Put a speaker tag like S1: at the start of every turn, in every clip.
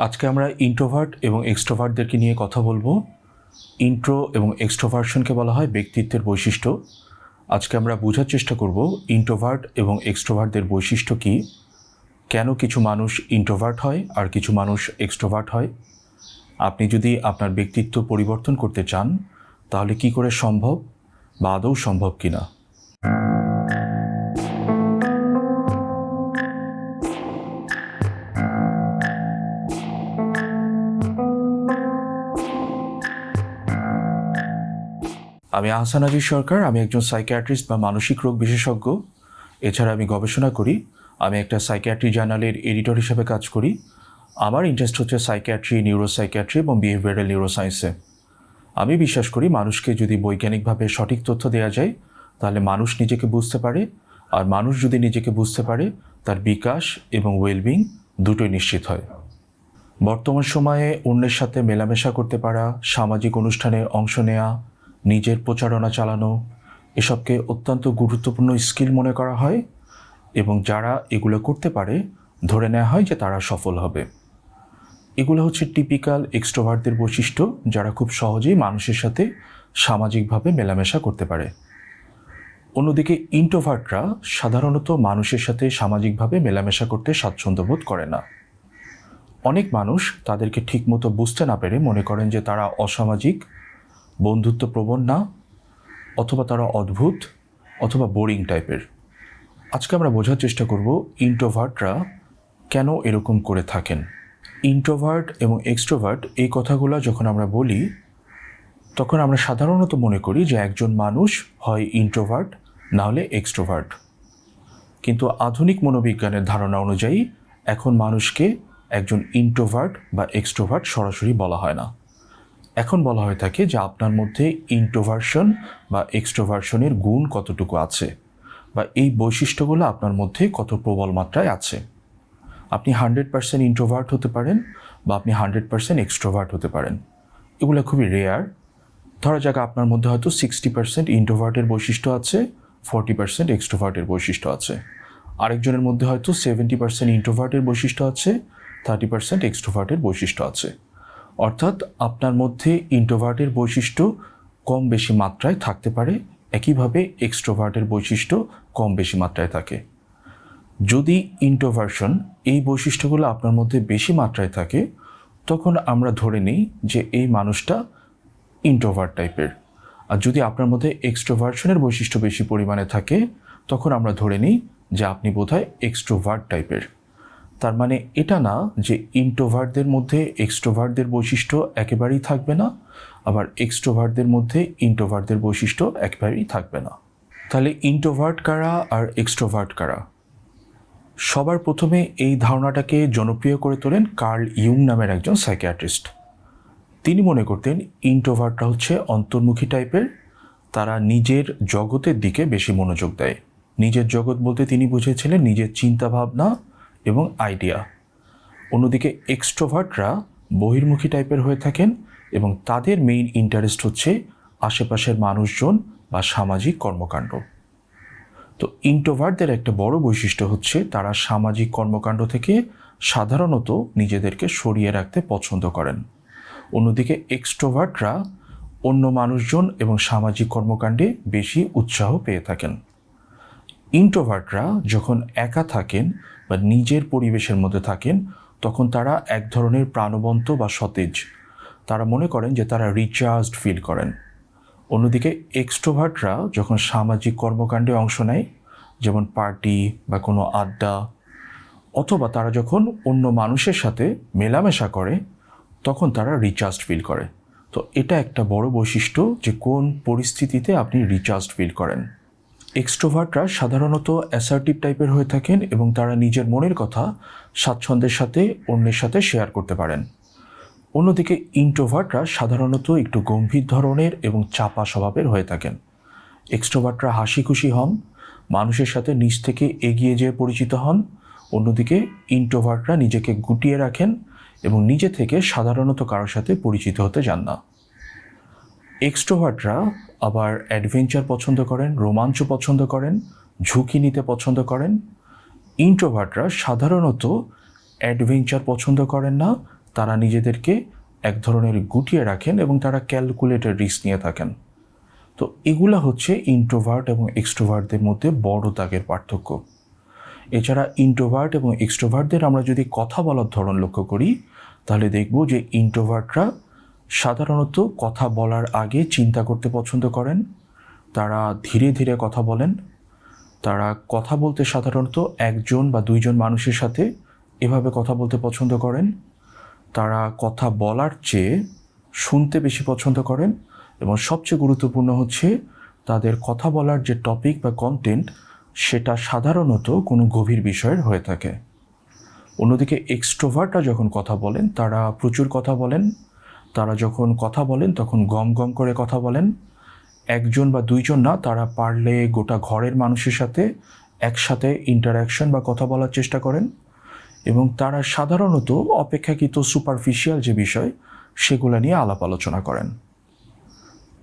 S1: আজকে আমরা ইন্ট্রোভার্ট এবং এক্সট্রোভার্টদেরকে নিয়ে কথা বলব। ইন্ট্রো এবং এক্সট্রোভার্সনকে বলা হয় ব্যক্তিত্বের বৈশিষ্ট্য। আজকে আমরা বোঝার চেষ্টা করব ইন্ট্রোভার্ট এবং এক্সট্রোভার্টদের বৈশিষ্ট্য কী। কেন কিছু মানুষ ইন্ট্রোভার্ট হয় আর কিছু মানুষ এক্সট্রোভার্ট হয়? আপনি যদি আপনার ব্যক্তিত্ব পরিবর্তন করতে চান, তাহলে কি করে সম্ভব বা আদৌ সম্ভব কিনা? আমি আহসান আজিজ সরকার, আমি একজন সাইকিয়াট্রিস্ট বা মানসিক রোগ বিশেষজ্ঞ। এছাড়া আমি গবেষণা করি, আমি একটা সাইকিয়াট্রি জার্নালের এডিটর হিসেবে কাজ করি। আমার ইন্টারেস্ট হচ্ছে সাইকিয়াট্রি নিউরোসাইকিয়াট্রি এবং বিহেভিয়ারাল নিউরোসায়েন্সে আমি বিশ্বাস করি মানুষকে যদি বৈজ্ঞানিকভাবে সঠিক তথ্য দেওয়া যায়, তাহলে মানুষ নিজেকে বুঝতে পারে। আর মানুষ যদি নিজেকে বুঝতে পারে, তার বিকাশ এবং ওয়েলবিং দুটোই নিশ্চিত হয়। বর্তমান সময়ে অন্যের সাথে মেলামেশা করতে পারা, সামাজিক অনুষ্ঠানে অংশ নেওয়া নিজের প্রচারণা চালানো, এসবকে অত্যন্ত গুরুত্বপূর্ণ স্কিল মনে করা হয় এবং যারা এগুলো করতে পারে, ধরে নেওয়া হয় যে তারা সফল হবে। এগুলো হচ্ছে টিপিক্যাল এক্সট্রোভার্টদের বৈশিষ্ট্য, যারা খুব সহজেই মানুষের সাথে সামাজিকভাবে মেলামেশা করতে পারে। অন্যদিকে ইন্ট্রোভার্টরা সাধারণত মানুষের সাথে সামাজিকভাবে মেলামেশা করতে স্বাচ্ছন্দ্য বোধ করে না। অনেক মানুষ তাদেরকে ঠিকমতো বুঝতে না পেরে মনে করেন যে তারা অসামাজিক বন্ধুত্বপ্রবণ না? অথবা তারা অদ্ভুত? অথবা বোরিং টাইপের? আজকে আমরা বোঝার চেষ্টা করব ইন্ট্রোভার্টরা কেন এরকম করে থাকেন। ইন্ট্রোভার্ট এবং এক্সট্রোভার্ট এই কথাগুলো যখন আমরা বলি, তখন আমরা সাধারণত মনে করি যে একজন মানুষ হয় ইন্ট্রোভার্ট, না হলে এক্সট্রোভার্ট। কিন্তু আধুনিক মনোবিজ্ঞানের ধারণা অনুযায়ী এখন মানুষকে একজন ইন্ট্রোভার্ট বা এক্সট্রোভার্ট সরাসরি বলা হয় না। এখন বলা হয়ে থাকে যে আপনার মধ্যে ইন্ট্রোভার্সন বা এক্সট্রোভার্সনের গুণ কতটুকু আছে বা এই বৈশিষ্ট্যগুলো আপনার মধ্যে কত প্রবল মাত্রায় আছে। আপনি হান্ড্রেড পার্সেন্ট ইন্ট্রোভার্ট হতে পারেন বা আপনি হান্ড্রেড পার্সেন্ট এক্সট্রোভার্ট হতে পারেন। এগুলো খুবই রেয়ার ধরা যাক আপনার মধ্যে হয়তো সিক্সটি পার্সেন্ট ইন্ট্রোভার্টের বৈশিষ্ট্য আছে ফর্টি পার্সেন্ট এক্সট্রোভার্টের বৈশিষ্ট্য আছে। আরেকজনের মধ্যে হয়তো সেভেন্টি পার্সেন্ট ইন্ট্রোভার্টের বৈশিষ্ট্য আছে থার্টি পার্সেন্ট এক্সট্রোভার্টের বৈশিষ্ট্য আছে। অর্থাৎ আপনার মধ্যে ইন্ট্রোভার্টের বৈশিষ্ট্য কম বেশি মাত্রায় থাকতে পারে, একইভাবে এক্সট্রোভার্টের বৈশিষ্ট্য কম বেশি মাত্রায় থাকে। যদি ইন্ট্রোভার্সন এই বৈশিষ্ট্যগুলো আপনার মধ্যে বেশি মাত্রায় থাকে, তখন আমরা ধরে নিই যে এই মানুষটা ইন্ট্রোভার্ট টাইপের আর যদি আপনার মধ্যে এক্সট্রোভার্সনের বৈশিষ্ট্য বেশি পরিমাণে থাকে, তখন আমরা ধরে নিই যে আপনি বোধহয় এক্সট্রোভার্ট টাইপের তার মানে এটা না যে ইন্ট্রোভার্টদের মধ্যে এক্সট্রোভার্টদের বৈশিষ্ট্য একেবারেই থাকবে না, আবার এক্সট্রোভার্টদের মধ্যে ইন্ট্রোভার্টদের বৈশিষ্ট্য একেবারেই থাকবে না। তাহলে ইন্ট্রোভার্ট কারা আর এক্সট্রোভার্ট কারা? সবার প্রথমে এই ধারণাটাকে জনপ্রিয় করে তোলেন কার্ল ইউং নামের একজন সাইকিয়াট্রিস্ট তিনি মনে করতেন ইন্ট্রোভার্টরা হচ্ছে অন্তর্মুখী টাইপের, তারা নিজের জগতের দিকে বেশি মনোযোগ দেয়। নিজের জগৎ বলতে তিনি বুঝেছিলেন নিজের চিন্তাভাবনা এবং আইডিয়া অন্যদিকে এক্সট্রোভার্টরা বহির্মুখী টাইপের হয়ে থাকেন এবং তাদের মেইন ইন্টারেস্ট হচ্ছে আশেপাশের মানুষজন বা সামাজিক কর্মকাণ্ড। তো ইন্ট্রোভার্টদের একটা বড় বৈশিষ্ট্য হচ্ছে তারা সামাজিক কর্মকাণ্ড থেকে সাধারণত নিজেদেরকে সরিয়ে রাখতে পছন্দ করেন। অন্যদিকে এক্সট্রোভার্টরা অন্য মানুষজন এবং সামাজিক কর্মকাণ্ডে বেশি উৎসাহ পেয়ে থাকেন। ইন্ট্রোভার্টরা যখন একা থাকেন বা নিজের পরিবেশের মধ্যে থাকেন, তখন তারা এক ধরনের প্রাণবন্ত বা সতেজ। তারা মনে করেন যে তারা রিচার্জড ফিল করেন। অন্যদিকে এক্সট্রোভার্টরা যখন সামাজিক কর্মকাণ্ডে অংশ নেয়, যেমন পার্টি বা কোনো আড্ডা, অথবা তারা যখন অন্য মানুষের সাথে মেলামেশা করে, তখন তারা রিচার্জড ফিল করে। তো এটা একটা বড় বৈশিষ্ট্য যে কোন পরিস্থিতিতে আপনি রিচার্জড ফিল করেন। এক্সট্রোভার্টরা সাধারণত অ্যাসার্টিভ টাইপের হয়ে থাকেন এবং তারা নিজের মনের কথা স্বাচ্ছন্দ্যের সাথে অন্যের সাথে শেয়ার করতে পারেন। অন্যদিকে ইন্ট্রোভার্টরা সাধারণত একটু গম্ভীর ধরনের এবং চাপা স্বভাবের হয়ে থাকেন। এক্সট্রোভার্টরা হাসি খুশি হন, মানুষের সাথে নিজ থেকে এগিয়ে যেয়ে পরিচিত হন। অন্যদিকে ইন্ট্রোভার্টরা নিজেকে গুটিয়ে রাখেন এবং নিজে থেকে সাধারণত কারোর সাথে পরিচিত হতে যান না। এক্সট্রোভার্টরা আবার অ্যাডভেঞ্চার পছন্দ করেন, রোমাঞ্চ পছন্দ করেন, ঝুঁকি নিতে পছন্দ করেন। ইন্ট্রোভার্টরা সাধারণত অ্যাডভেঞ্চার পছন্দ করেন না, তারা নিজেদেরকে এক ধরনের গুটিয়ে রাখেন এবং তারা ক্যালকুলেটেড রিস্ক নিয়ে থাকেন। তো এগুলা হচ্ছে ইন্ট্রোভার্ট এবং এক্সট্রোভার্টদের মধ্যে বড় দাগের পার্থক্য। এছাড়া ইন্ট্রোভার্ট এবং এক্সট্রোভার্টদের আমরা যদি কথা বলার ধরন লক্ষ্য করি, তাহলে দেখব যে ইন্ট্রোভার্টরা সাধারণত কথা বলার আগে চিন্তা করতে পছন্দ করেন। তারা ধীরে ধীরে কথা বলেন। তারা কথা বলতে সাধারণত একজন বা দুইজন মানুষের সাথে এভাবে কথা বলতে পছন্দ করেন। তারা কথা বলার চেয়ে শুনতে বেশি পছন্দ করেন এবং সবচেয়ে গুরুত্বপূর্ণ হচ্ছে তাদের কথা বলার যে টপিক বা কন্টেন্ট সেটা সাধারণত কোনো গভীর বিষয়ের হয়ে থাকে। অন্যদিকে এক্সট্রোভার্টরা যখন কথা বলেন, তারা প্রচুর কথা বলেন। তারা যখন কথা বলেন, তখন গম গম করে কথা বলেন। একজন বা দুইজন না, তারা পারলে গোটা ঘরের মানুষের সাথে একসাথে ইন্টারাকশন বা কথা বলার চেষ্টা করেন। এবং তারা সাধারণত অপেক্ষাকৃত সুপারফিশিয়াল যে বিষয়, সেগুলো নিয়ে আলাপ আলোচনা করেন।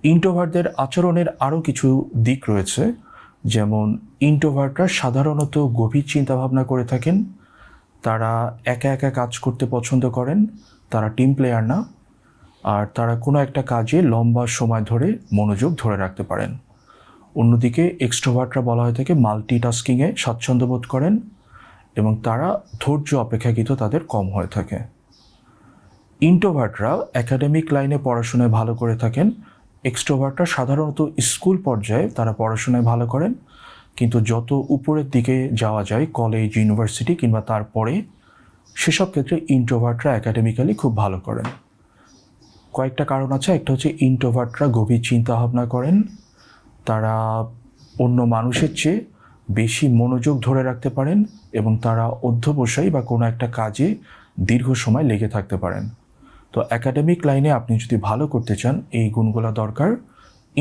S1: ইন্টোভার্টদের আচরণের আরও কিছু দিক রয়েছে। যেমন ইন্টোভার্টরা সাধারণত গভীর চিন্তাভাবনা করে থাকেন। তারা একা একা কাজ করতে পছন্দ করেন। তারা টিম প্লেয়ার না। আর তারা কোনো একটা কাজে লম্বা সময় ধরে মনোযোগ ধরে রাখতে পারেন। অন্যদিকে এক্সট্রোভার্টরা বলা হয়ে থাকে মাল্টিটাস্কিংয়ে স্বাচ্ছন্দ্য বোধ করেন এবং তারা ধৈর্য অপেক্ষাকৃত তাদের কম হয়ে থাকে। ইন্টোভার্টরা একাডেমিক লাইনে পড়াশোনায় ভালো করে থাকেন। এক্সট্রোভার্টরা সাধারণত স্কুল পর্যায়ে তারা পড়াশোনায় ভালো করেন। কিন্তু যত উপরের দিকে যাওয়া যায় কলেজ ইউনিভার্সিটি কিংবা তারপরে, সেসব ক্ষেত্রে ইন্ট্রোভার্টরা একাডেমিক্যালি খুব ভালো করেন। কয়েকটা কারণ আছে। একটা হচ্ছে ইন্ট্রোভার্টরা গভীর চিন্তা ভাবনা করেন। তারা অন্য মানুষের চেয়ে বেশি মনোযোগ ধরে রাখতে পারেন এবং তারা অধ্যবসায়ী বা কোনো একটা কাজে দীর্ঘ সময় লেগে থাকতে পারেন। তো একাডেমিক লাইনে আপনি যদি ভালো করতে চান, এই গুণগুলো দরকার।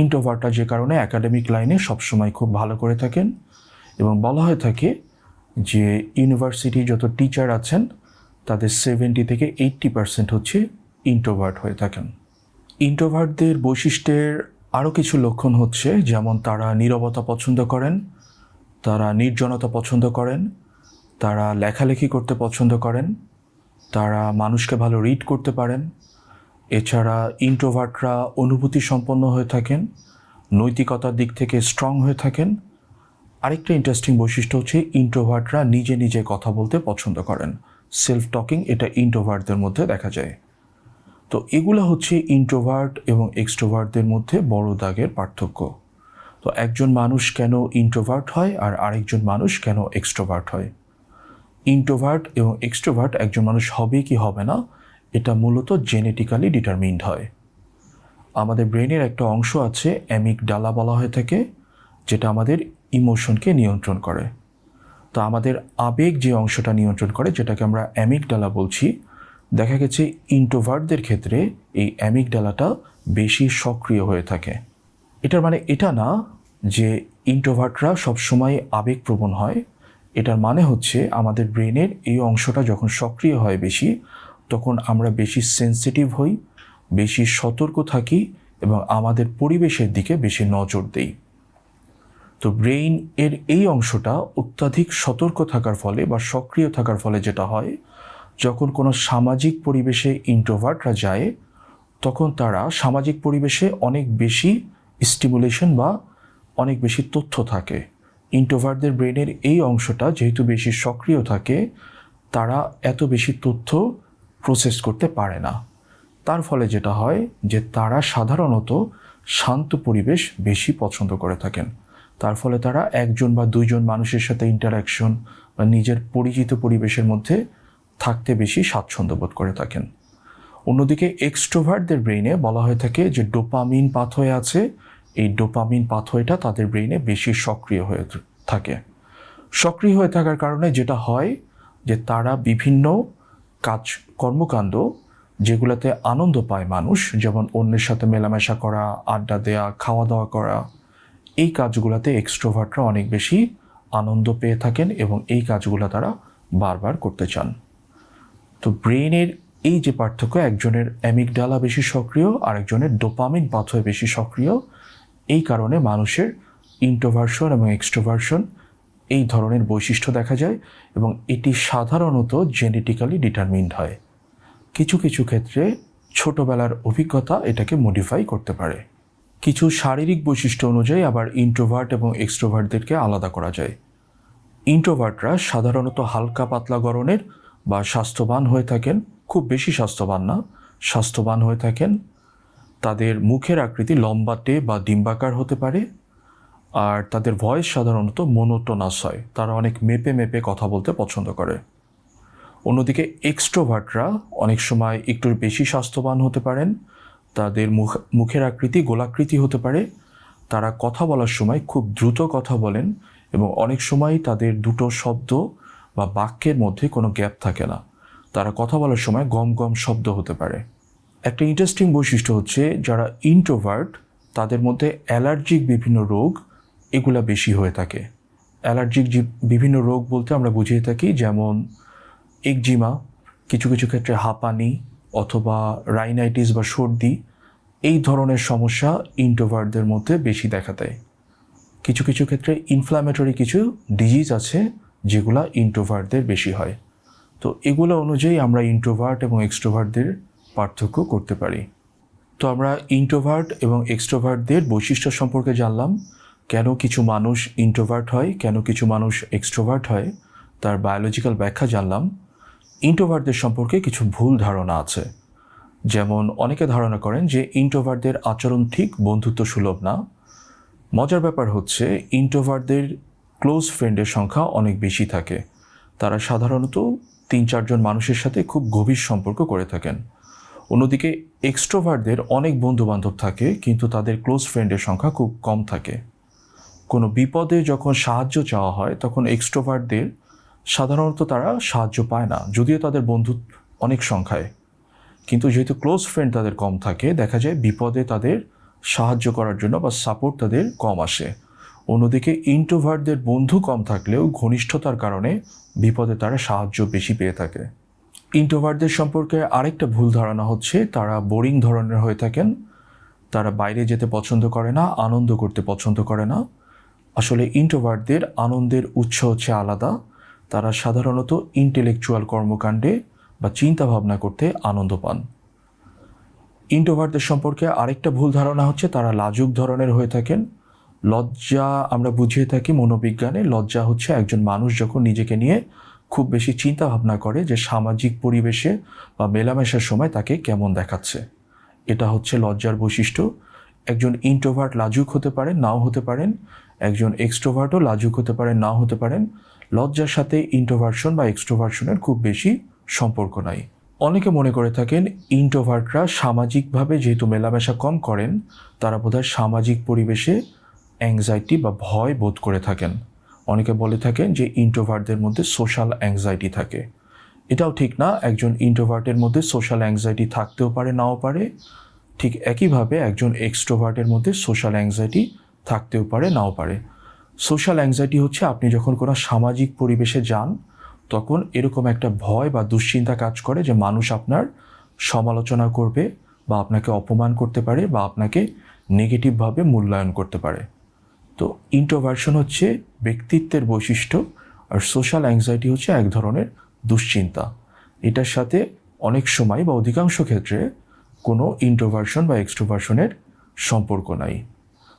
S1: ইন্ট্রোভার্টরা যে কারণে একাডেমিক লাইনে সবসময় খুব ভালো করে থাকেন এবং বলা হয়ে থাকে যে ইউনিভার্সিটি যত টিচার আছেন, তাদের সেভেন্টি থেকে এইট্টি পার্সেন্ট হচ্ছে ইন্ট্রোভার্ট হয়ে থাকেন। ইন্ট্রোভার্টদের বৈশিষ্ট্যের আরও কিছু লক্ষণ হচ্ছে, যেমন তারা নীরবতা পছন্দ করেন, তারা নির্জনতা পছন্দ করেন, তারা লেখালেখি করতে পছন্দ করেন, তারা মানুষকে ভালো রিড করতে পারেন। এছাড়া ইন্ট্রোভার্টরা অনুভূতি সম্পন্ন হয়ে থাকেন, নৈতিকতার দিক থেকে স্ট্রং হয়ে থাকেন। আরেকটা ইন্টারেস্টিং বৈশিষ্ট্য হচ্ছে ইন্ট্রোভার্টরা নিজে নিজে কথা বলতে পছন্দ করেন। সেলফ টকিং এটা ইন্ট্রোভার্টদের মধ্যে দেখা যায়। তো এগুলো হচ্ছে ইন্ট্রোভার্ট এবং এক্সট্রোভার্টদের মধ্যে বড় দাগের পার্থক্য। তো একজন মানুষ কেন ইন্ট্রোভার্ট হয় আর আরেকজন মানুষ কেন এক্সট্রোভার্ট হয়? ইন্ট্রোভার্ট এবং এক্সট্রোভার্ট একজন মানুষ হবে কি হবে না, এটা মূলত জেনেটিক্যালি ডিটারমিন্ড হয়। আমাদের ব্রেনের একটা অংশ আছে অ্যামিক ডালা বলা হয়ে থাকে, যেটা আমাদের ইমোশনকে নিয়ন্ত্রণ করে। তো আমাদের আবেগ যে অংশটা নিয়ন্ত্রণ করে, যেটাকে আমরা অ্যামিক ডালা বলছি দেখা গেছে ইন্ট্রোভার্টদের ক্ষেত্রে এই অ্যামিক ডালাটা বেশি সক্রিয় হয়ে থাকে। এটার মানে এটা না যে ইন্ট্রোভার্টরা সবসময় আবেগপ্রবণ হয়। এটার মানে হচ্ছে আমাদের ব্রেনের এই অংশটা যখন সক্রিয় হয় বেশি, তখন আমরা বেশি সেন্সিটিভ হই, বেশি সতর্ক থাকি এবং আমাদের পরিবেশের দিকে বেশি নজর দেই। তো ব্রেইন এর এই অংশটা অত্যাধিক সতর্ক থাকার ফলে বা সক্রিয় থাকার ফলে যেটা হয় যখন কোনো সামাজিক পরিবেশে ইন্ট্রোভার্টরা যায়, তখন তারা সামাজিক পরিবেশে অনেক বেশি স্টিমুলেশন বা অনেক বেশি তথ্য থাকে। ইন্ট্রোভার্টদের ব্রেনের এই অংশটা যেহেতু বেশি সক্রিয় থাকে, তারা এত বেশি তথ্য প্রসেস করতে পারে না। তার ফলে যেটা হয় যে তারা সাধারণত শান্ত পরিবেশ বেশি পছন্দ করে থাকেন। তার ফলে তারা একজন বা দুইজন মানুষের সাথে ইন্টারাকশন বা নিজের পরিচিত পরিবেশের মধ্যে থাকতে বেশি স্বাচ্ছন্দ্য বোধ করে থাকেন। অন্যদিকে এক্সট্রোভার্টদের ব্রেইনে বলা হয়ে থাকে যে ডোপামিন পাথওয়ে আছে। এই ডোপামিন পাথওয়েটা তাদের ব্রেইনে বেশি সক্রিয় হয়ে থাকে। সক্রিয় হয়ে থাকার কারণে যেটা হয় যে তারা বিভিন্ন কাজ, কর্মকাণ্ড যেগুলোতে আনন্দ পায় মানুষ, যেমন অন্যের সাথে মেলামেশা করা, আড্ডা দেওয়া খাওয়া দাওয়া করা, এই কাজগুলোতে এক্সট্রোভার্টরা অনেক বেশি আনন্দ পেয়ে থাকেন এবং এই কাজগুলো তারা বারবার করতে চান। তো ব্রেনের এই যে পার্থক্য, একজনের অ্যামিকডালা বেশি সক্রিয়, আরেকজনের ডোপামিন পাথওয়ে বেশি সক্রিয়, এই কারণে মানুষের ইন্ট্রোভার্সন এবং এক্সট্রোভার্সন এই ধরনের বৈশিষ্ট্য দেখা যায় এবং এটি সাধারণত জেনেটিক্যালি ডিটারমিন্ড হয়। কিছু কিছু ক্ষেত্রে ছোটোবেলার অভিজ্ঞতা এটাকে মডিফাই করতে পারে। কিছু শারীরিক বৈশিষ্ট্য অনুযায়ী আবার ইন্ট্রোভার্ট এবং এক্সট্রোভার্টদেরকে আলাদা করা যায়। ইন্ট্রোভার্টরা সাধারণত হালকা পাতলা গড়নের বা স্বাস্থ্যবান হয়ে থাকেন, খুব বেশি স্বাস্থ্যবান না, স্বাস্থ্যবান হয়ে থাকেন, তাদের মুখের আকৃতি লম্বাটে বা ডিম্বাকার হতে পারে, আর তাদের ভয়েস সাধারণত মনোটোনাস হয়, তারা অনেক মেপে মেপে কথা বলতে পছন্দ করে। অন্যদিকে এক্সট্রোভার্টরা অনেক সময় একটু বেশি স্বাস্থ্যবান হতে পারেন, তাদের মুখ, মুখের আকৃতি গোলাকৃতি হতে পারে, তারা কথা বলার সময় খুব দ্রুত কথা বলেন এবং অনেক সময় তাদের দুটো শব্দ বা বাক্যের মধ্যে কোনো গ্যাপ থাকে না। তারা কথা বলার সময় গম গম শব্দ হতে পারে। একটা ইন্টারেস্টিং বৈশিষ্ট্য হচ্ছে যারা ইন্ট্রোভার্ট তাদের মধ্যে অ্যালার্জিক বিভিন্ন রোগ এগুলা বেশি হয়ে থাকে। অ্যালার্জিক বিভিন্ন রোগ বলতে আমরা বুঝিয়ে থাকি, যেমন একজিমা, কিছু কিছু ক্ষেত্রে হাঁপানি অথবা রাইনাইটিস বা সর্দি, এই ধরনের সমস্যা ইন্ট্রোভার্টদের মধ্যে বেশি দেখা দেয়। কিছু কিছু ক্ষেত্রে ইনফ্ল্যামেটরি কিছু ডিজিজ আছে যেগুলা ইন্ট্রোভার্টদের বেশি হয়। তো এগুলো অনুযায়ী আমরা ইন্ট্রোভার্ট এবং এক্সট্রোভার্টদের পার্থক্য করতে পারি। তো আমরা ইন্ট্রোভার্ট এবং এক্সট্রোভার্টদের বৈশিষ্ট্য সম্পর্কে জানলাম, কেন কিছু মানুষ ইন্ট্রোভার্ট হয়, কেন কিছু মানুষ এক্সট্রোভার্ট হয়, তার বায়োলজিক্যাল ব্যাখ্যা জানলাম। ইন্ট্রোভার্টদের সম্পর্কে কিছু ভুল ধারণা আছে। যেমন অনেকে ধারণা করেন যে ইন্ট্রোভার্টদের আচরণ ঠিক বন্ধুত্ব সুলভ না। মজার ব্যাপার হচ্ছে ইন্ট্রোভার্টদের ক্লোজ ফ্রেন্ডের সংখ্যা অনেক বেশি থাকে। তারা সাধারণত তিন চারজন মানুষের সাথে খুব গভীর সম্পর্ক করে থাকেন। অন্যদিকে এক্সট্রোভার্টদের অনেক বন্ধু বান্ধব থাকে, কিন্তু তাদের ক্লোজ ফ্রেন্ডের সংখ্যা খুব কম থাকে। কোনো বিপদে যখন সাহায্য চাওয়া হয়, তখন এক্সট্রোভার্টদের সাধারণত তারা সাহায্য পায় না, যদিও তাদের বন্ধু অনেক সংখ্যায়। কিন্তু যেহেতু ক্লোজ ফ্রেন্ড তাদের কম থাকে, দেখা যায় বিপদে তাদের সাহায্য করার জন্য বা সাপোর্ট তাদের কম আসে। অন্যদিকে ইন্ট্রোভার্টদের বন্ধু কম থাকলেও ঘনিষ্ঠতার কারণে বিপদে তারা সাহায্য বেশি পেয়ে থাকে। ইন্ট্রোভার্টদের সম্পর্কে আরেকটা ভুল ধারণা হচ্ছে, তারা বোরিং ধরনের হয়ে থাকেন। তারা বাইরে যেতে পছন্দ করে না, আনন্দ করতে পছন্দ করে না। আসলে ইন্ট্রোভার্টদের আনন্দের উৎস হচ্ছে আলাদা। তারা সাধারণত ইন্টেলেকচুয়াল কর্মকাণ্ডে বা চিন্তা ভাবনা করতে আনন্দ পান। ইন্ট্রোভার্টদের সম্পর্কে আরেকটা ভুল ধারণা হচ্ছে, তারা লাজুক ধরনের হয়ে থাকেন। লজ্জা আমরা বুঝিয়ে থাকি মনোবিজ্ঞানে। লজ্জা হচ্ছে একজন মানুষ যখন নিজেকে নিয়ে খুব বেশি চিন্তা ভাবনা করে যে সামাজিক পরিবেশে বা মেলামেশার সময় তাকে কেমন দেখাচ্ছে। এটা হচ্ছে লজ্জার বৈশিষ্ট্য। একজন ইন্ট্রোভার্ট লাজুক হতে পারেন, নাও হতে পারেন। একজন এক্সট্রোভার্টও লাজুক হতে পারেন, নাও হতে পারেন। লজ্জার সাথে ইন্ট্রোভার্সন বা এক্সট্রোভার্সনের খুব বেশি সম্পর্ক নাই। অনেকে মনে করে থাকেন ইন্ট্রোভার্টরা সামাজিকভাবে যেহেতু মেলামেশা কম করেন, তারা বোধহয় সামাজিক পরিবেশে অ্যাংজাইটি বা ভয় বোধ করে থাকেন। অনেকে বলে থাকেন যে ইন্ট্রোভার্টদের মধ্যে সোশ্যাল অ্যাংজাইটি থাকে। এটাও ঠিক না, একজন ইন্ট্রোভার্টের মধ্যে সোশ্যাল অ্যাংজাইটি থাকতেও পারে, নাও পারে। ঠিক একইভাবে একজন এক্সট্রোভার্টের মধ্যে সোশ্যাল অ্যাংজাইটি থাকতেও পারে, নাও পারে। সোশ্যাল অ্যাংজাইটি হচ্ছে আপনি যখন কোনো সামাজিক পরিবেশে যান, তখন এরকম একটা ভয় বা দুশ্চিন্তা কাজ করে যে মানুষ আপনার সমালোচনা করবে বা আপনাকে অপমান করতে পারে বা আপনাকে নেগেটিভভাবে মূল্যায়ন করতে পারে। তো ইন্ট্রোভার্সন হচ্ছে ব্যক্তিত্বের বৈশিষ্ট্য আর সোশ্যাল অ্যাংজাইটি হচ্ছে এক ধরনের দুশ্চিন্তা। এটার সাথে অনেক সময় বা অধিকাংশ ক্ষেত্রে কোনো ইন্ট্রোভার্সন বা এক্সট্রোভার্সনের সম্পর্ক নাই।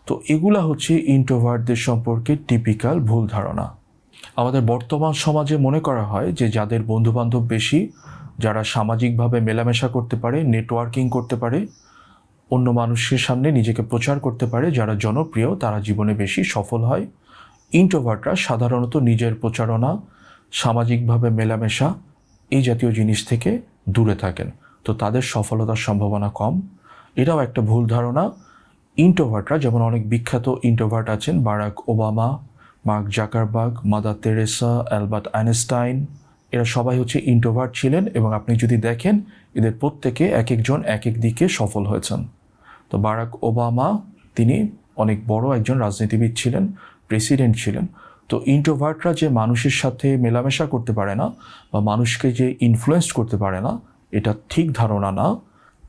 S1: তো এগুলা হচ্ছে ইন্ট্রোভার্টদের সম্পর্কে টিপিক্যাল ভুল ধারণা। আমাদের বর্তমান সমাজে মনে করা হয় যে যাদের বন্ধুবান্ধব বেশি, যারা সামাজিকভাবে মেলামেশা করতে পারে নেটওয়ার্কিং করতে পারে অন্য মানুষের সামনে নিজেকে প্রচার করতে পারে, যারা জনপ্রিয়, তারা জীবনে বেশি সফল হয়। ইন্ট্রোভার্টরা সাধারণত নিজের প্রচারণা, সামাজিকভাবে মেলামেশা এই জাতীয় জিনিস থেকে দূরে থাকেন। তো তাদের সফলতার সম্ভাবনা কম। এটাও একটা ভুল ধারণা। ইন্ট্রোভার্টরা যেমন অনেক বিখ্যাত ইন্ট্রোভার্ট আছেন, Barack Obama, Mark Zuckerberg Mother Teresa Albert Einstein, এরা সবাই হচ্ছে ইন্ট্রোভার্ট ছিলেন এবং আপনি যদি দেখেন, এদের প্রত্যেকে এক একজন এক এক দিকে সফল হয়েছেন। তো বারাক ওবামা, তিনি অনেক বড় একজন রাজনীতিবিদ ছিলেন, প্রেসিডেন্ট ছিলেন। তো ইন্ট্রোভার্টরা যে মানুষের সাথে মেলামেশা করতে পারে না বা মানুষকে যে ইনফ্লুয়েন্স করতে পারে না, এটা ঠিক ধারণা না।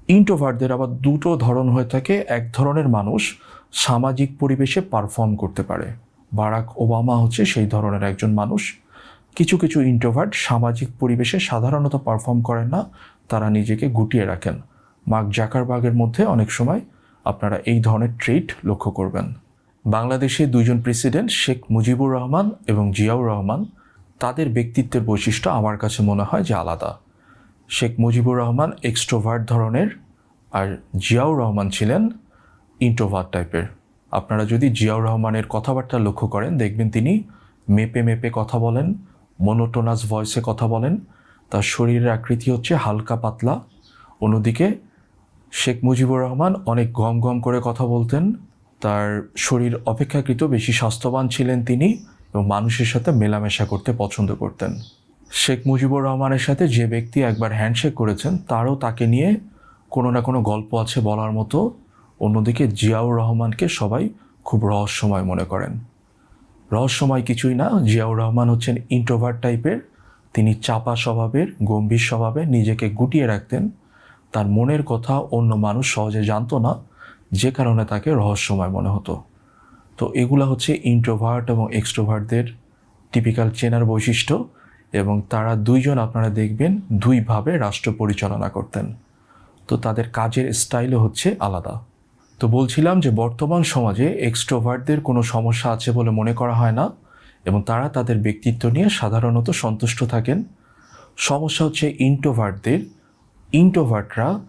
S1: ইন্ট্রোভার্টদের আবার দুটো ধরন হয়ে থাকে। এক ধরনের মানুষ সামাজিক পরিবেশে পারফর্ম করতে পারে। বারাক ওবামা হচ্ছে সেই ধরনের একজন মানুষ। কিছু কিছু ইন্ট্রোভার্ট সামাজিক পরিবেশে সাধারণত পারফর্ম করেন না, তারা নিজেকে গুটিয়ে রাখেন। মার্ক জাকারবাগের মধ্যে অনেক সময় আপনারা এই ধরনের ট্রেড লক্ষ্য করবেন। বাংলাদেশে দুইজন প্রেসিডেন্ট, শেখ মুজিবুর রহমান এবং জিয়াউর রহমান, তাদের ব্যক্তিত্বের বৈশিষ্ট্য আমার কাছে মনে হয় যে আলাদা। শেখ মুজিবুর রহমান এক্সট্রোভার্ট ধরনের আর জিয়াউর রহমান ছিলেন ইন্ট্রোভার্ট টাইপের আপনারা যদি জিয়াউর রহমানের কথাবার্তা লক্ষ্য করেন, দেখবেন তিনি মেপে মেপে কথা বলেন মনোটোনাস ভয়েসে কথা বলেন, তার শরীরের আকৃতি হচ্ছে হালকা পাতলা, অন্যদিকে শেখ মুজিবুর রহমান অনেক গম গম করে কথা বলতেন। তার শরীর অপেক্ষাকৃত বেশি স্বাস্থ্যবান ছিলেন তিনি এবং মানুষের সাথে মেলামেশা করতে পছন্দ করতেন। শেখ মুজিবুর রহমানের সাথে যে ব্যক্তি একবার হ্যান্ডশেক করেছেন, তারও তাকে নিয়ে কোনো না কোনো গল্প আছে বলার মতো। অন্যদিকে জিয়াউর রহমানকে সবাই খুব রহস্যময় মনে করেন। রহস্যময় কিছুই না, জিয়াউর রহমান হচ্ছেন ইন্ট্রোভার্ট টাইপের তিনি চাপা স্বভাবের, গম্ভীর স্বভাবে নিজেকে গুটিয়ে রাখতেন। তার মনের কথা অন্য মানুষ সহজে জানতো না, যে কারণে তাকে রহস্যময় মনে হতো। তো এগুলো হচ্ছে ইন্ট্রোভার্ট এবং এক্সট্রোভার্টদের টিপিক্যাল চেনার বৈশিষ্ট্য এবং তারা দুইজন আপনারা দেখবেন দুইভাবে রাষ্ট্র পরিচালনা করতেন। তো তাদের কাজের স্টাইলও হচ্ছে আলাদা। তো বলছিলাম যে বর্তমান সমাজে এক্সট্রোভার্টদের কোনো সমস্যা আছে বলে মনে করা হয় না এবং তারা তাদের ব্যক্তিত্ব নিয়ে সাধারণত সন্তুষ্ট থাকেন। সমস্যা হচ্ছে ইন্ট্রোভার্টদের ইন্ট্রোভার্টরা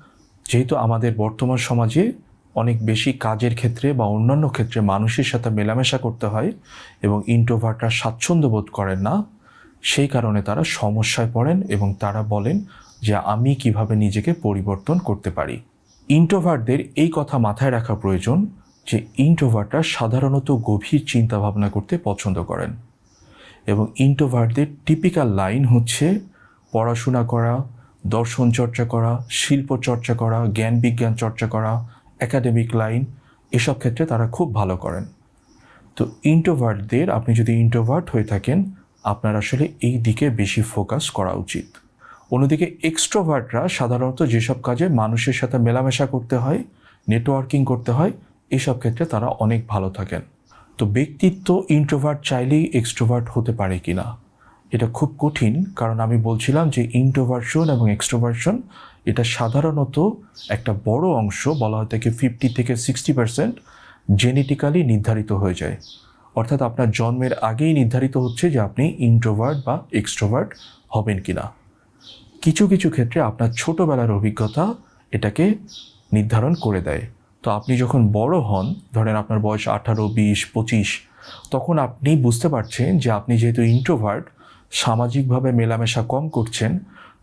S1: যেহেতু আমাদের বর্তমান সমাজে অনেক বেশি কাজের ক্ষেত্রে বা অন্যান্য ক্ষেত্রে মানুষের সাথে মেলামেশা করতে হয় এবং ইন্ট্রোভার্টরা স্বাচ্ছন্দ্য বোধ করেন না, সেই কারণে তারা সমস্যায় পড়েন এবং তারা বলেন যে আমি কীভাবে নিজেকে পরিবর্তন করতে পারি। ইন্ট্রোভার্টদের এই কথা মাথায় রাখা প্রয়োজন যে ইন্ট্রোভার্টরা সাধারণত গভীর চিন্তা ভাবনা করতে পছন্দ করেন এবং ইন্ট্রোভার্টদের টিপিক্যাল লাইন হচ্ছে পড়াশোনা করা দর্শন চর্চা করা, শিল্প চর্চা করা, জ্ঞান বিজ্ঞান চর্চা করা একাডেমিক লাইন এসব ক্ষেত্রে তারা খুব ভালো করেন। তো ইন্ট্রোভার্টদের আপনি যদি ইন্ট্রোভার্ট হয়ে থাকেন, আপনার আসলে এই দিকে বেশি ফোকাস করা উচিত। অন্যদিকে এক্সট্রোভার্টরা সাধারণত যেসব কাজে মানুষের সাথে মেলামেশা করতে হয় নেটওয়ার্কিং করতে হয়, এসব ক্ষেত্রে তারা অনেক ভালো থাকেন। তো ব্যক্তিত্ব ইন্ট্রোভার্ট চাইলেই এক্সট্রোভার্ট হতে পারে কি না এটা খুব কঠিন, কারণ আমি বলছিলাম যে ইন্ট্রোভার্সন এবং এক্সট্রোভার্সন এটা সাধারণত একটা বড় অংশ, বলা হয় থেকে ফিফটি থেকে সিক্সটি পার্সেন্ট জেনেটিক্যালি নির্ধারিত হয়ে যায়। অর্থাৎ আপনার জন্মের আগেই নির্ধারিত হচ্ছে যে আপনি ইন্ট্রোভার্ট বা এক্সট্রোভার্ট হবেন কি না কিছু কিছু ক্ষেত্রে আপনার ছোটোবেলার অভিজ্ঞতা এটাকে নির্ধারণ করে দেয়। তো আপনি যখন বড় হন, ধরেন আপনার বয়স আঠারো, বিশ, পঁচিশ, তখন আপনি বুঝতে পারছেন যে আপনি যেহেতু ইন্ট্রোভার্ট সামাজিকভাবে মেলামেশা কম করছেন,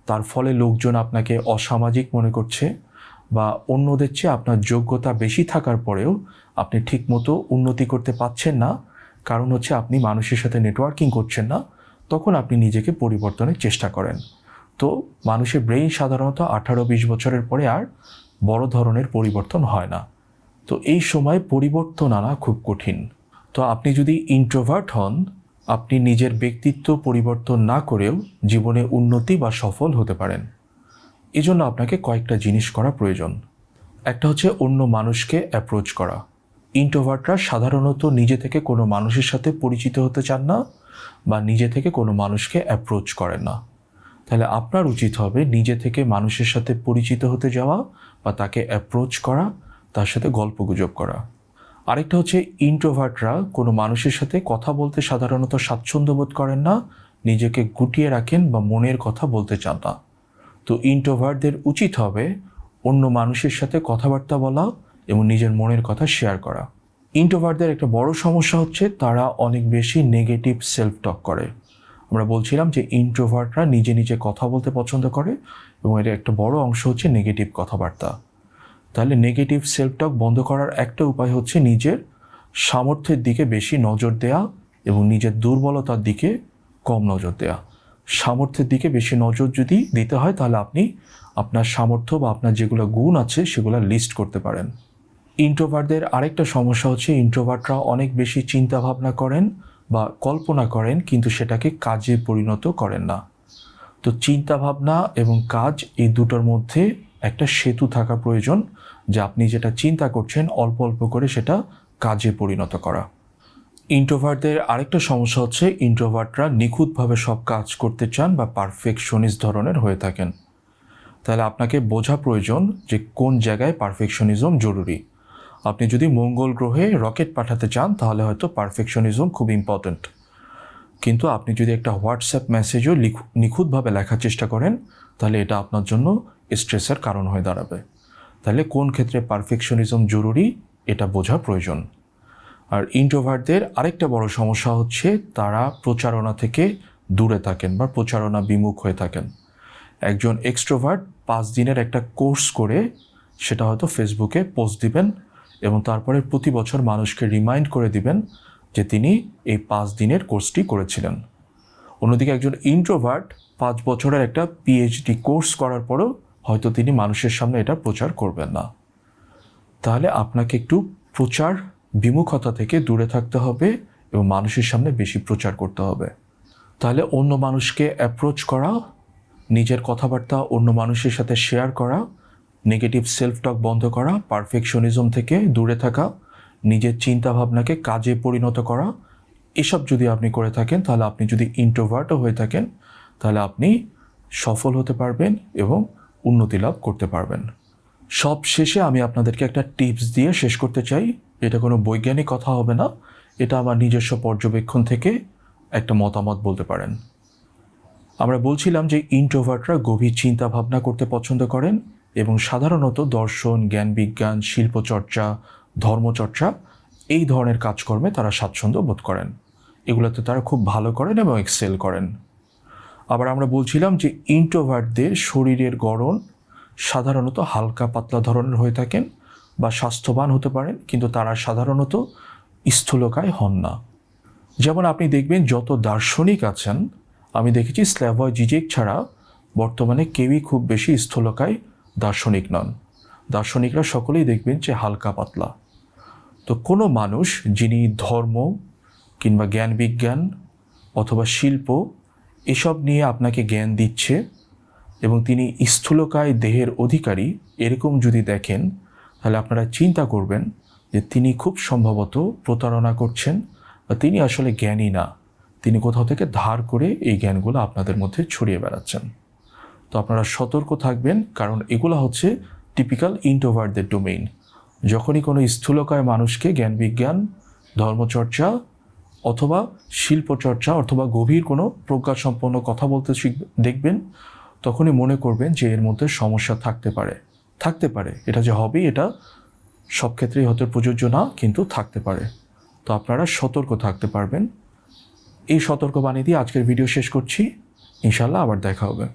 S1: তার ফলে লোকজন আপনাকে অসামাজিক মনে করছে বা অন্যদের চেয়ে আপনার যোগ্যতা বেশি থাকার পরেও আপনি ঠিকমতো উন্নতি করতে পারছেন না। কারণ হচ্ছে আপনি মানুষের সাথে নেটওয়ার্কিং করছেন না, তখন আপনি নিজেকে পরিবর্তনের চেষ্টা করেন। তো মানুষের ব্রেইন সাধারণত আঠারো বিশ বছরের পরে আর বড় ধরনের পরিবর্তন হয় না। তো এই সময় পরিবর্তন আনা খুব কঠিন। তো আপনি যদি ইন্ট্রোভার্ট হন আপনি নিজের ব্যক্তিত্ব পরিবর্তন না করেও জীবনে উন্নতি বা সফল হতে পারেন। এজন্য আপনাকে কয়েকটা জিনিস করা প্রয়োজন। একটা হচ্ছে অন্য মানুষকে অ্যাপ্রোচ করা। ইন্ট্রোভার্টরা সাধারণত নিজে থেকে কোনো মানুষের সাথে পরিচিত হতে চান না বা নিজে থেকে কোনো মানুষকে অ্যাপ্রোচ করেন না। তাহলে আপনার উচিত হবে নিজে থেকে মানুষের সাথে পরিচিত হতে যাওয়া বা তাকে অ্যাপ্রোচ করা, তার সাথে গল্প গুজব করা। আরেকটা হচ্ছে ইন্ট্রোভার্টরা কোনো মানুষের সাথে কথা বলতে সাধারণত স্বাচ্ছন্দ্য বোধ করেন না, নিজেকে গুটিয়ে রাখেন বা মনের কথা বলতে চান না। তো ইন্ট্রোভার্টদের উচিত হবে অন্য মানুষের সাথে কথাবার্তা বলা এবং নিজের মনের কথা শেয়ার করা। ইন্ট্রোভার্টদের একটা বড় সমস্যা হচ্ছে তারা অনেক বেশি নেগেটিভ সেলফ টক করে। আমরা বলছিলাম যে ইন্ট্রোভার্টরা নিজে নিজে কথা বলতে পছন্দ করে এবং এর একটা বড় অংশ হচ্ছে নেগেটিভ কথাবার্তা। তাহলে নেগেটিভ সেলফ টক বন্ধ করার একটা উপায় হচ্ছে নিজের সামর্থ্যের দিকে বেশি নজর দেয়া এবং নিজের দুর্বলতার দিকে কম নজর দেয়া। সামর্থ্যের দিকে বেশি নজর যদি দিতে হয় তাহলে আপনি আপনার সামর্থ্য বা আপনার যেগুলো গুণ আছে সেগুলো লিস্ট করতে পারেন। ইন্ট্রোভার্টদের আরেকটা সমস্যা হচ্ছে ইন্ট্রোভার্টরা অনেক বেশি চিন্তা ভাবনা করেন বা কল্পনা করেন কিন্তু সেটাকে কাজে পরিণত করেন না। তো চিন্তা ভাবনা এবং কাজ এই দুটোর মধ্যে একটা সেতু থাকা প্রয়োজন। যে আপনি যেটা চিন্তা করছেন অল্প অল্প করে সেটা কাজে পরিণত করা। ইন্ট্রোভার্টদের আরেকটা সমস্যা হচ্ছে ইন্ট্রোভার্টরা নিখুঁতভাবে সব কাজ করতে চান বা পারফেকশনিস্ট ধরনের হয়ে থাকেন। তাহলে আপনাকে বোঝা প্রয়োজন যে কোন জায়গায় পারফেকশনিজম জরুরি। আপনি যদি মঙ্গল গ্রহে রকেট পাঠাতে চান, তাহলে হয়তো পারফেকশনিজম খুব ইম্পর্ট্যান্ট। কিন্তু আপনি যদি একটা হোয়াটসঅ্যাপ মেসেজও নিখুঁতভাবে লেখার চেষ্টা করেন, তাহলে এটা আপনার জন্য স্ট্রেসের কারণ হয়ে দাঁড়াবে। তাহলে কোন ক্ষেত্রে পারফেকশনিজম জরুরি, এটা বোঝা প্রয়োজন। আর ইন্ট্রোভার্টদের আরেকটা বড় সমস্যা হচ্ছে তারা প্রচারণা থেকে দূরে থাকেন বা প্রচারণা বিমুখ হয়ে থাকেন। একজন এক্সট্রোভার্ট পাঁচ দিনের একটা কোর্স করে, সেটা হয়তো ফেসবুকে পোস্ট দিবেন এবং তারপরে প্রতি বছর মানুষকে রিমাইন্ড করে দিবেন যে তিনি এই পাঁচ দিনের কোর্সটি করেছিলেন। অন্যদিকে একজন ইন্ট্রোভার্ট পাঁচ বছরের একটা পিএইচডি কোর্স করার পরেও হয়তো তিনি মানুষের সামনে এটা প্রচার করবেন না। তাহলে আপনাকে একটু প্রচার বিমুখতা থেকে দূরে থাকতে হবে এবং মানুষের সামনে বেশি প্রচার করতে হবে। তাহলে অন্য মানুষকে অ্যাপ্রোচ করা, নিজের কথাবার্তা অন্য মানুষের সাথে শেয়ার করা নেগেটিভ সেলফ টক বন্ধ করা পারফেকশনিজম থেকে দূরে থাকা, নিজের চিন্তাভাবনাকে কাজে পরিণত করা, এসব যদি আপনি করে থাকেন, তাহলে আপনি যদি ইন্ট্রোভার্টও হয়ে থাকেন, তাহলে আপনি সফল হতে পারবেন এবং উন্নতি লাভ করতে পারবেন। সব শেষে আমি আপনাদেরকে একটা টিপস দিয়ে শেষ করতে চাই। এটা কোনো বৈজ্ঞানিক কথা হবে না। এটা আমার নিজস্ব পর্যবেক্ষণ থেকে একটা মতামত বলতে পারেন। আমরা বলছিলাম যে ইন্ট্রোভার্টরা গভীর চিন্তা ভাবনা করতে পছন্দ করেন এবং সাধারণত দর্শন, জ্ঞান বিজ্ঞান, শিল্পচর্চা, ধর্মচর্চা এই ধরনের কাজকর্মে তারা স্বাচ্ছন্দ্য বোধ করেন। এগুলোতে তারা খুব ভালো করেন এবং এক্সেল করেন। আবার আমরা বলছিলাম যে ইন্ট্রোভার্টদের শরীরের গড়ন সাধারণত হালকা পাতলা ধরনের হয়ে থাকেন বা স্বাস্থ্যবান হতে পারেন, কিন্তু তারা সাধারণত স্থূলকায় হন না। যেমন আপনি দেখবেন যত দার্শনিক আছেন, আমি দেখেছি স্ল্যাভয় জিজেক ছাড়া বর্তমানে কেউই খুব বেশি স্থূলকায় দার্শনিক নন। দার্শনিকরা সকলেই দেখবেন যে হালকা পাতলা। তো কোনো মানুষ যিনি ধর্ম কিংবা জ্ঞান বিজ্ঞান অথবা শিল্প এসব নিয়ে আপনাকে জ্ঞান দিচ্ছে এবং তিনি স্থূলকায় দেহের অধিকারী, এরকম যদি দেখেন, তাহলে আপনারা চিন্তা করবেন যে তিনি খুব সম্ভবত প্রতারণা করছেন বা তিনি আসলে জ্ঞানী না। তিনি কোথাও থেকে ধার করে এই জ্ঞানগুলো আপনাদের মধ্যে ছড়িয়ে বেড়াচ্ছেন। তো আপনারা সতর্ক থাকবেন, কারণ এগুলো হচ্ছে টিপিক্যাল ইন্টোভার্টদের ডোমেইন যখনই কোনো স্থূলকায় মানুষকে জ্ঞান বিজ্ঞান ধর্মচর্চা অথবা শিল্পচর্চা অথবা গভীর কোনো প্রজ্ঞাসম্পন্ন কথা বলতে শিখ, দেখবেন, তখনই মনে করবেন যে এর মধ্যে সমস্যা থাকতে পারে। থাকতে পারে। এটা যে হবে এটা সব ক্ষেত্রেই হয়তো প্রযোজ্য না, কিন্তু থাকতে পারে। তো আপনারা সতর্ক থাকতে পারবেন। এই সতর্কবাণী দিয়ে আজকের ভিডিও শেষ করছি। ইনশাল্লাহ আবার দেখা হবে।